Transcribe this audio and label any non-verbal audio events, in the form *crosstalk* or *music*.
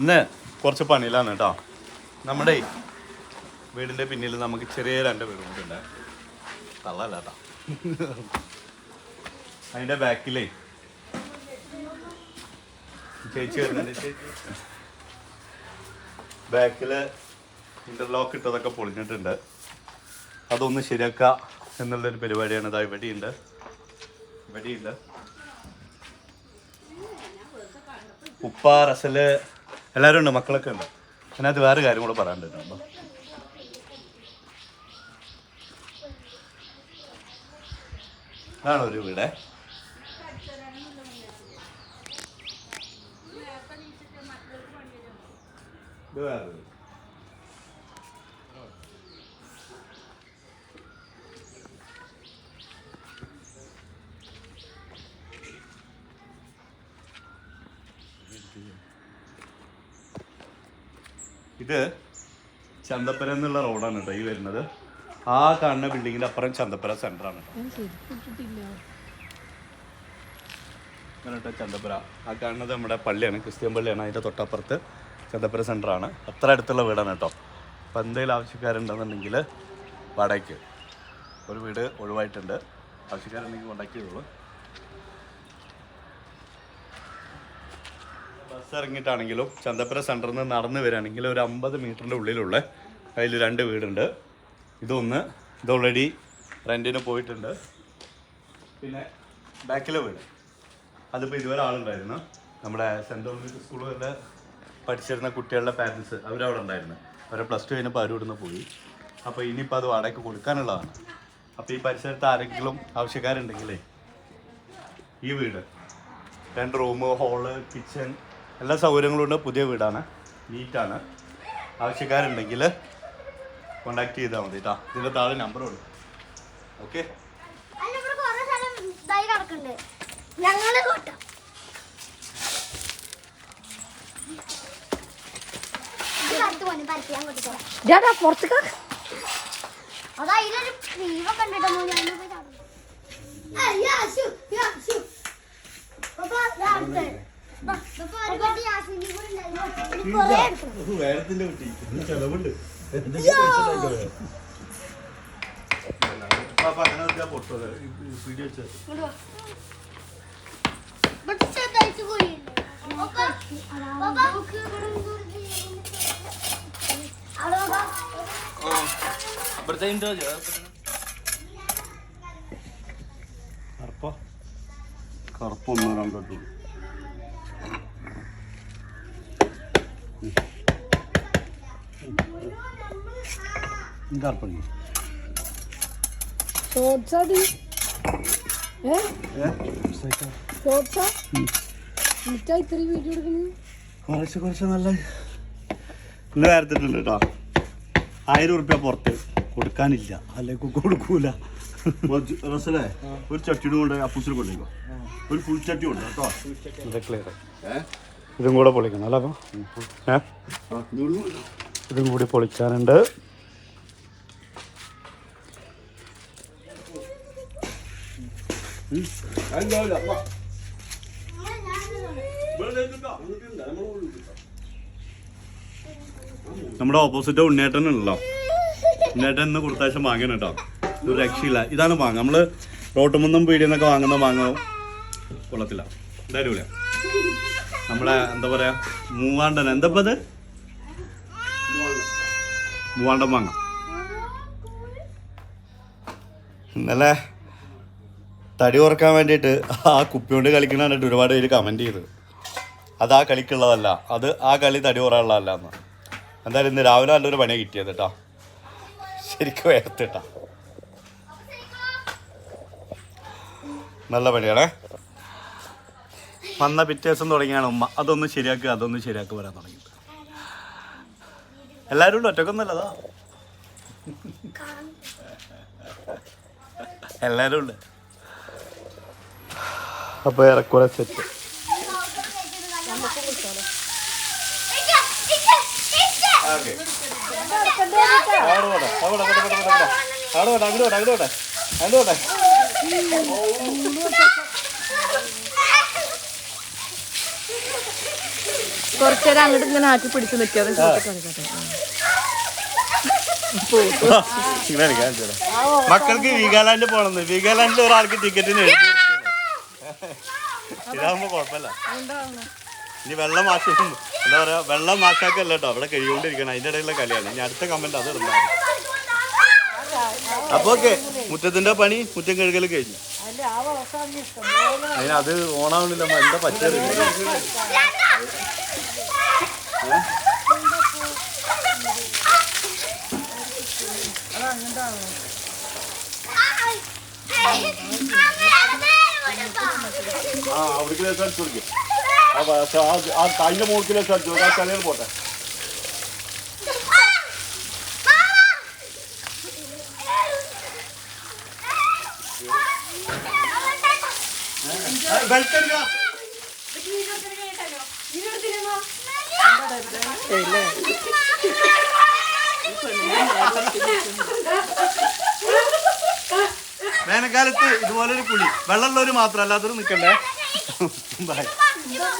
ഇന്ന് കുറച്ച് പണിയിലാണ് കേട്ടോ നമ്മുടെ വീടിന്റെ പിന്നിൽ നമുക്ക് ചെറിയ രണ്ട് വീട് കൂട്ടുണ്ട് തള്ളല്ല കേട്ടോ അതിന്റെ ബാക്കിലേ ചേച്ചി വരുന്നുണ്ട്. ചേച്ചി ബാക്കിൽ ഇന്റർലോക്ക് ഇട്ടതൊക്കെ പൊളിഞ്ഞിട്ടുണ്ട്. അതൊന്ന് ശരിയാക്കുക എന്നുള്ളൊരു പരിപാടിയാണ് ഇതാ ഇവിടെയുണ്ട്. ഇവിടെയുണ്ട്. ഉപ്പ റസൽ എല്ലാവരും ഉണ്ട് മക്കളൊക്കെ ഉണ്ട്. അതിനകത്ത് വേറെ കാര്യം കൂടെ പറയാനുണ്ട്. അപ്പം അതാണ് ഒരു വീട്. ഇത് വേറെ ഇത് ചന്തപ്പുര എന്നുള്ള റോഡാണ് കേട്ടോ ഈ വരുന്നത്. ആ കാണുന്ന ബിൽഡിങ്ങിന്റെ അപ്പുറം ചന്തപ്പുര സെന്റർ ആണ് കേട്ടോ. ചന്തപ്പുര. ആ കാണുന്നത് നമ്മുടെ പള്ളിയാണ് ക്രിസ്ത്യൻ പള്ളിയാണ്. അതിന്റെ തൊട്ടപ്പുറത്ത് ചന്തപ്പുര സെന്റർ ആണ്. അത്ര അടുത്തുള്ള വീടാണ് കേട്ടോ. അപ്പം എന്തെങ്കിലും ആവശ്യക്കാരുണ്ടെന്നുണ്ടെങ്കിൽ വാടകയ്ക്ക്. ഒരു വീട് ഒഴിവായിട്ടുണ്ട്. ആവശ്യക്കാരുണ്ടെങ്കിൽ കോണ്ടാക്ട് ചെയ്തോളൂ. ബസ് ഇറങ്ങിയിട്ടാണെങ്കിലും ചന്തപ്പുര സെന്ററിൽ നിന്ന് നടന്ന് വരികയാണെങ്കിൽ ഒരു അമ്പത് മീറ്ററിന്റെ ഉള്ളിലുള്ള അതിൽ രണ്ട് വീടുണ്ട്. ഇതൊന്ന് ഇത് ഓൾറെഡി റെന്റിന് പോയിട്ടുണ്ട്. പിന്നെ ബാക്കിലെ വീട്. അതിപ്പോൾ ഇതുവരെ ആളുണ്ടായിരുന്നു. നമ്മുടെ സെന്റ് ഡൊമിനിക് സ്കൂളിലെ പഠിച്ചിരുന്ന കുട്ടികളുടെ പാരൻസ് അവരവിടെ ഉണ്ടായിരുന്നു. അവരെ പ്ലസ് ടു കഴിഞ്ഞപ്പോൾ അവരും ഇവിടുന്ന് പോയി. അപ്പോൾ ഇനിയിപ്പോൾ അത് വാടകയ്ക്ക് കൊടുക്കാനുള്ളതാണ്. അപ്പോൾ ഈ പരിസരത്ത് ആരെങ്കിലും ആവശ്യക്കാരുണ്ടെങ്കിലേ ഈ വീട്. രണ്ട് റൂം ഹോൾ കിച്ചൺ എല്ലാ സൗകര്യങ്ങളും ഉണ്ട്. പുതിയ വീടാണ്. നീറ്റാണ്. ആവശ്യക്കാരുണ്ടെങ്കിൽ കോണ്ടാക്ട് ചെയ്താൽ മതി കേട്ടോ ഇതിന്റെ താഴെ നമ്പർ ഉണ്ട് ഓക്കെ പുറത്തേക്ക് അതാ ഇതിലൊരു ക്രീമൊക്കെ പോയി കുട്ടി വീഡിയോ. ഇവിടെ ചെറുതായിട്ട് കറുപ്പുണ്ട് ഷോർട്സാടി ഏ? ഷോർട്സാ എന്നിട്ടാ ഇത്രയും വീഡിയോ എടുക്കുന്നത് കുറച്ച് കുറച്ച് നല്ല ഇന്ന് നേരത്തിട്ടുണ്ട് കേട്ടോ. ആയിരം ഉറുപ്യ പുറത്ത് കൊടുക്കാനില്ല. അല്ലെങ്കിൽ കൊടുക്കൂല. റസലേ ഒരു ചട്ടിയുടെ കൊണ്ട് അപ്പൂസിനെ കൊണ്ടേക്കോ ഒരു ഫുൾ ചട്ടി ഉണ്ട് കേട്ടോ. ക്ലിയർ ഇതും കൂടെ പൊളിക്കണം അല്ല അപ്പം? ഇതും കൂടി പൊളിക്കാനുണ്ട്. നമ്മുടെ ഓപ്പോസിറ്റ് ഉണ്ണേട്ടനുണ്ടല്ലോ ഉണ്ണേട്ടൻ ഇന്ന് കൊടുത്താഴ്ച വാങ്ങണം കേട്ടോ. ഒരു രക്ഷയില്ല. ഇതാണ് മാങ്ങ. നമ്മൾ റോട്ടുമുന്നും പീടിയെന്നൊക്കെ വാങ്ങുന്ന മാങ്ങ കൊള്ളത്തില്ല. ഇതായിരുമില്ല നമ്മളെ എന്താ പറയാ മൂവാണ്ടൻ. എന്താ അത്? മൂവാണ്ടൻ മാങ്ങ. ഇന്നലെ തടി ഉറക്കാൻ വേണ്ടിയിട്ട് ആ കുപ്പി കൊണ്ട് കളിക്കണ കണ്ടിട്ട് ഒരുപാട് പേര് കമന്റ് ചെയ്ത്. അത് ആ കളിക്കുള്ളതല്ല അത് ആ കളി തടി ഉറയുള്ളതല്ല എന്ന്. എന്തായാലും ഇന്ന് രാവിലെ നല്ലൊരു പണിയാണ് കിട്ടിയത് കേട്ടോ ശരിക്കും വേർത്തിട്ടാ നല്ല പണിയാണേ. വന്ന പിറ്റേ ദിവസം തുടങ്ങിയാണ് ഉമ്മ. അതൊന്ന് ശരിയാക്കുക അതൊന്ന് ശരിയാക്കി വരാൻ തുടങ്ങി. എല്ലാവരും ഉണ്ട് ഒറ്റക്കൊന്നല്ലതാ എല്ലാവരും ഉണ്ട്. അപ്പോൾ ഏറെക്കുറെ സെറ്റ് ഇക്ക, ഇക്ക, ഇക്ക. ഓക്കെ അവിടെ പോട്ടെ അവിടെ പോട്ടെ അവിടെ പോട്ടെ അവിടെ പോട്ടെ അങ്ങോട്ട് പോട്ടെ അങ്ങോട്ട് പോട്ടെ അങ്ങോട്ട് പോട്ടെ കുറച്ചേരം അങ്ങോട്ട് ഇങ്ങനെ ആക്കി പിടിച്ചു നിൽക്കാതെ. മക്കൾക്ക് വീഗാലാൻഡ് പോണെന്ന് വീഗാലാൻഡിൽ ഒരാൾക്ക് ടിക്കറ്റിന് എഴുതി ഇതാകുമ്പോ കുഴപ്പമില്ല. ഇനി വെള്ളം മാറ്റും എന്താ പറയാ വെള്ളം മാറ്റാക്കല്ല കേട്ടോ. അവിടെ കഴിയുകൊണ്ടിരിക്കണം അതിന്റെ ഇടയിലുള്ള കളിയാണ്. ഇനി അടുത്ത കമന്റ് അത് ഇടുന്ന അപ്പൊ ഓക്കെ മുറ്റത്തിന്റെ പണി മുറ്റം കഴുകൽ കഴിഞ്ഞു. അതിന് അത് ഓണാവണില്ല എന്താ പറ്റിയത്? ആ അവിടേക്ക് ലേശം അടിച്ചു കൊടുക്കും. ആ അതിന്റെ മുകളിൽ ലേശം അടിച്ചു കൊടുക്കും. ആ തലയിൽ പോട്ടെ. ബെൽറ്റ് വേനൽക്കാലത്ത് ഇതുപോലൊരു കുളി വെള്ളമുള്ളവർ മാത്രം അല്ലാത്തവർ നിൽക്കണ്ടേ ബൈ *laughs*